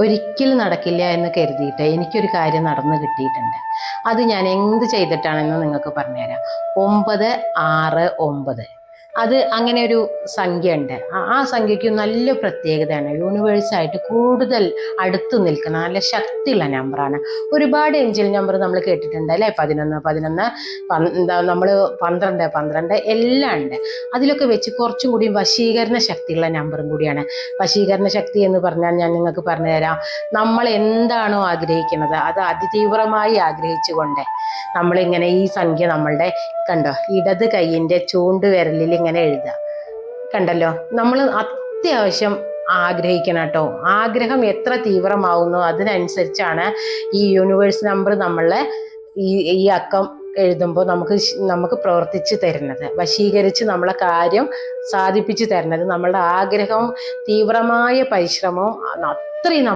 ഒരിക്കലും നടക്കില്ല എന്ന് കരുതിയിട്ട് എനിക്കൊരു കാര്യം നടന്നു കിട്ടിയിട്ടുണ്ട്. അത് ഞാൻ എന്ത് ചെയ്തിട്ടാണെന്ന് നിങ്ങൾക്ക് പറഞ്ഞുതരാം. ഒമ്പത് ആറ് ഒമ്പത്. അത് അങ്ങനെ ഒരു സംഖ്യ ഉണ്ട് ആ- സംഖ്യയ്ക്ക് നല്ല പ്രത്യേകതയാണ്. യൂണിവേഴ്സായിട്ട് കൂടുതൽ അടുത്ത് നിൽക്കുന്ന നല്ല ശക്തിയുള്ള നമ്പറാണ് ഒരുപാട് ഏഞ്ചൽ നമ്പർ നമ്മൾ കേട്ടിട്ടുണ്ട് അല്ലേ? പതിനൊന്ന് പതിനൊന്ന് നമ്മൾ പന്ത്രണ്ട് പന്ത്രണ്ട് എല്ലാം ഉണ്ട്. അതിലൊക്കെ വെച്ച് കുറച്ചും കൂടി വശീകരണ ശക്തിയുള്ള നമ്പറും കൂടിയാണ്. വശീകരണ ശക്തി എന്ന് പറഞ്ഞാൽ ഞാൻ നിങ്ങൾക്ക് പറഞ്ഞു തരാം നമ്മൾ എന്താണോ ആഗ്രഹിക്കുന്നത് അത് അതിതീവ്രമായി ആഗ്രഹിച്ചുകൊണ്ട് നമ്മളിങ്ങനെ ഈ സംഖ്യ നമ്മളുടെ കണ്ടോ? ഇടത് കൈയിന്റെ ചൂണ്ടുവിരലിൽ ഇങ്ങനെ എഴുതുക. കണ്ടല്ലോ? നമ്മൾ അത്യാവശ്യം ആഗ്രഹിക്കണം കേട്ടോ. ആഗ്രഹം എത്ര തീവ്രമാവുന്നു അതിനനുസരിച്ചാണ് ഈ യൂണിവേഴ്സ് നമ്പർ നമ്മളെ ഈ ഈ അക്കം എഴുതുമ്പോൾ നമുക്ക് നമുക്ക് പ്രവർത്തിച്ച് തരുന്നത്. വശീകരിച്ച് നമ്മളെ കാര്യം സാധിപ്പിച്ച് തരുന്നത്. നമ്മളുടെ ആഗ്രഹവും തീവ്രമായ പരിശ്രമവും അത്രയും